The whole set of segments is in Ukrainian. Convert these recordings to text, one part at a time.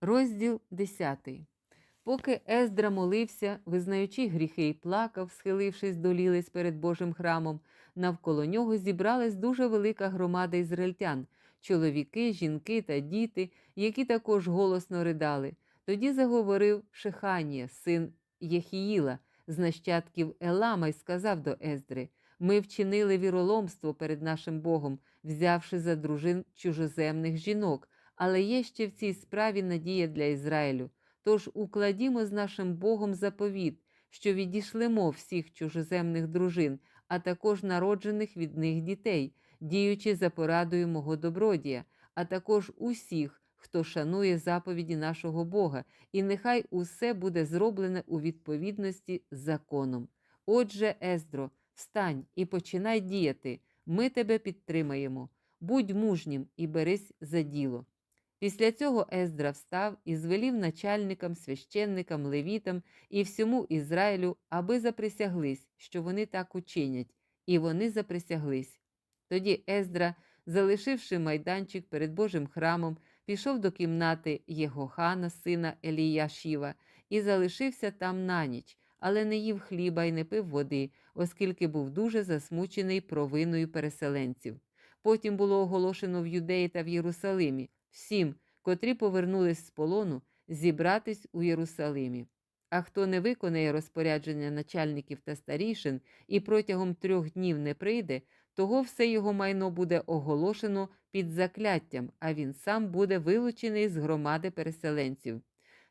Розділ 10. Поки Ездра молився, визнаючи гріхи і плакав, схилившись до лілиць перед Божим храмом, навколо нього зібралась дуже велика громада ізраїльтян, чоловіки, жінки та діти, які також голосно ридали. Тоді заговорив Шеханія, син Єхіїла, з нащадків Елама, й сказав до Ездри: Ми вчинили віроломство перед нашим Богом, взявши за дружин чужоземних жінок, але є ще в цій справі надія для Ізраїлю. Тож укладімо з нашим Богом заповіт, що відійшлемо всіх чужоземних дружин, а також народжених від них дітей, діючи за порадою мого добродія, а також усіх, хто шанує заповіді нашого Бога, і нехай усе буде зроблене у відповідності з законом. Отже, Ездро, встань і починай діяти. Ми тебе підтримаємо. Будь мужнім і берись за діло. Після цього Ездра встав і звелів начальникам, священникам, левітам і всьому Ізраїлю, аби заприсяглись, що вони так учинять, і вони заприсяглись. Тоді Ездра, залишивши майданчик перед Божим храмом, пішов до кімнати Єгохана, сина Еліяшіва, і залишився там на ніч, але не їв хліба і не пив води, оскільки був дуже засмучений провиною переселенців. Потім було оголошено в Юдеї та в Єрусалимі всім, котрі повернулись з полону, зібратись у Єрусалимі. А хто не виконає розпорядження начальників та старішин і протягом трьох днів не прийде, того все його майно буде оголошено під закляттям, а він сам буде вилучений з громади переселенців.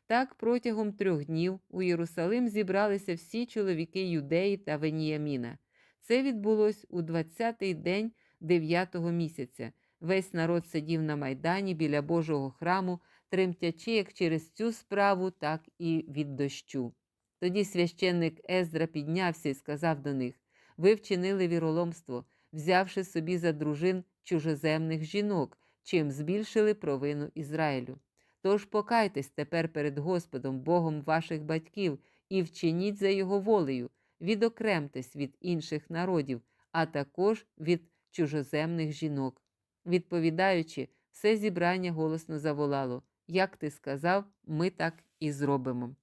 Так, протягом трьох днів у Єрусалим зібралися всі чоловіки Юдеї та Веніяміна. Це відбулось у 20-й день дев'ятого місяця. Весь народ сидів на майдані біля Божого храму, тремтячи як через цю справу, так і від дощу. Тоді священник Ездра піднявся і сказав до них: Ви вчинили віроломство, взявши собі за дружин чужоземних жінок, чим збільшили провину Ізраїлю. Тож покайтесь тепер перед Господом, Богом ваших батьків, і вчиніть за його волею, відокремтесь від інших народів, а також від чужоземних жінок. Відповідаючи, все зібрання голосно заволало Як ти сказав, ми так і зробимо.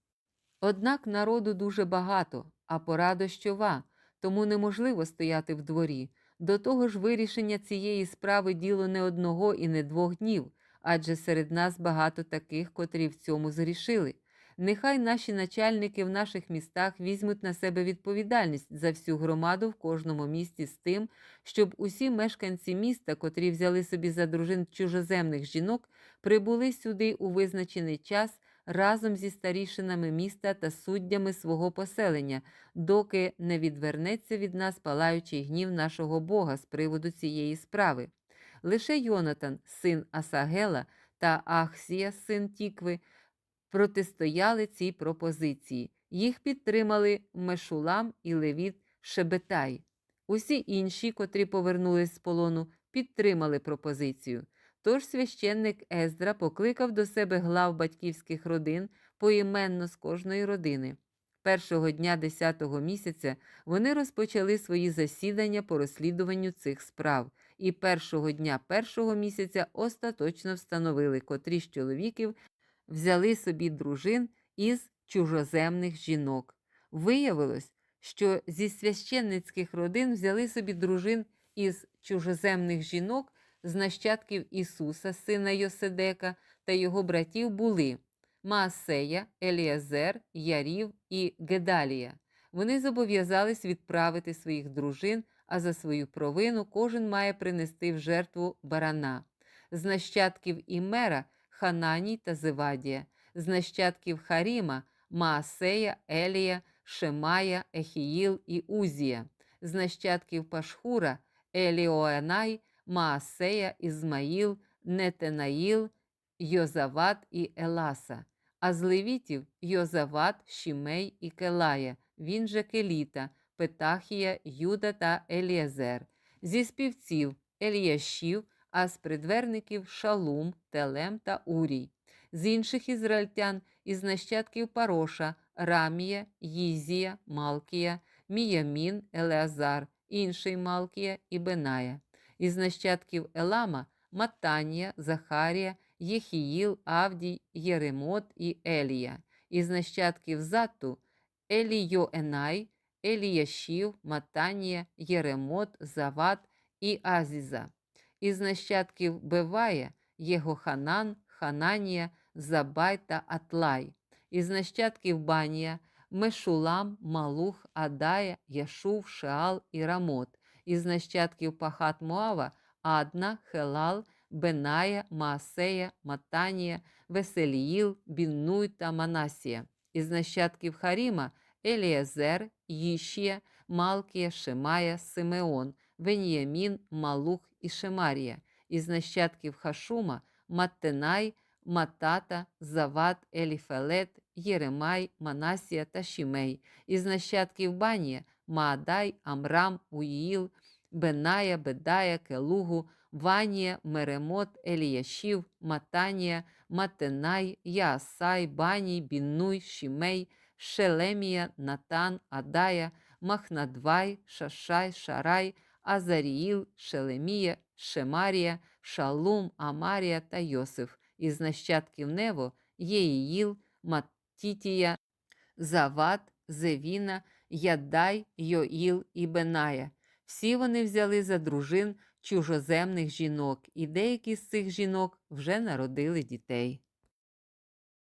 Однак народу дуже багато, а пора дощова, тому неможливо стояти в дворі. До того ж, вирішення цієї справи діло не одного і не двох днів, адже серед нас багато таких, котрі в цьому зрішили. Нехай наші начальники в наших містах візьмуть на себе відповідальність за всю громаду в кожному місті з тим, щоб усі мешканці міста, котрі взяли собі за дружин чужоземних жінок, прибули сюди у визначений час разом зі старішинами міста та суддями свого поселення, доки не відвернеться від нас палаючий гнів нашого Бога з приводу цієї справи. Лише Йонатан, син Асагела, та Ахсія, син Тікви, протистояли цій пропозиції. Їх підтримали Мешулам і Левіт Шебетай. Усі інші, котрі повернулись з полону, підтримали пропозицію. Тож священник Ездра покликав до себе глав батьківських родин поіменно з кожної родини. Першого дня 10-го місяця вони розпочали свої засідання по розслідуванню цих справ, і першого дня першого місяця остаточно встановили, котрі з чоловіків взяли собі дружин із чужоземних жінок. Виявилось, що зі священницьких родин взяли собі дружин із чужоземних жінок з нащадків Ісуса, сина Йоседека, та його братів були Маасея, Еліазер, Ярів і Гедалія. Вони зобов'язались відправити своїх дружин, а за свою провину кожен має принести в жертву барана. З нащадків Імера Хананій та Зевадія, з нащадків Харіма, Маасея, Елія, Шемая, Ехіїл і Узія, з нащадків Пашхура, Еліоенай, Маасея, Ізмаїл, Нетенаїл, Йозават і Еласа, а з левітів Йозават, Шімей і Келая, він же Келіта, Петахія, Юда та Елієзер, зі співців Еліяшів, а з придверників Шалум, Телем та Урій, з інших ізраїльтян із нащадків Пароша, Рамія, Їзія, Малкія, Міямін, Елеазар, інший Малкія і Беная, із нащадків Елама Матанія, Захарія, Єхіїл, Авдій, Єремот і Елія. Із нащадків Затту Елійоенай, Еліяшів, Матанія, Єремот, Зават і Азіза. Із нащадків Бевая Єгоханан, Хананія, Забай та Атлай. Із нащадків Банія Мешулам, Малух, Адая, Яшув, Шеал і Рамот. Із нащадків Пахат Моава Адна, Хелал, Беная, Маасея, Матанія, Веселіїл, Біннуй та Манасія. Із нащадків Харіма Елієзер, Їшія, Малкія, Шемая, Симеон, Веніямін, Малух і. Із нащадків Хашума Маттенай, Матата, Зават, Еліфелет, Єремай, Манасія та Шімей. Із нащадків Банія Маадай, Амрам, Уїл, Беная, Бедая, Келугу, Ванія, Меремот, Еліяшів, Матанія, Матенай, Яасай, Баній, Біннуй, Шімей, Шелемія, Натан, Адая, Махнадвай, Шашай, Шарай, Азаріїл, Шелемія, Шемарія, Шалум, Амарія та Йосиф. Із нащадків Нево Єїїл, Маттітія, Зават, Зевіна, Ядай, Йоїл і Беная. Всі вони взяли за дружин чужоземних жінок, і деякі з цих жінок вже народили дітей.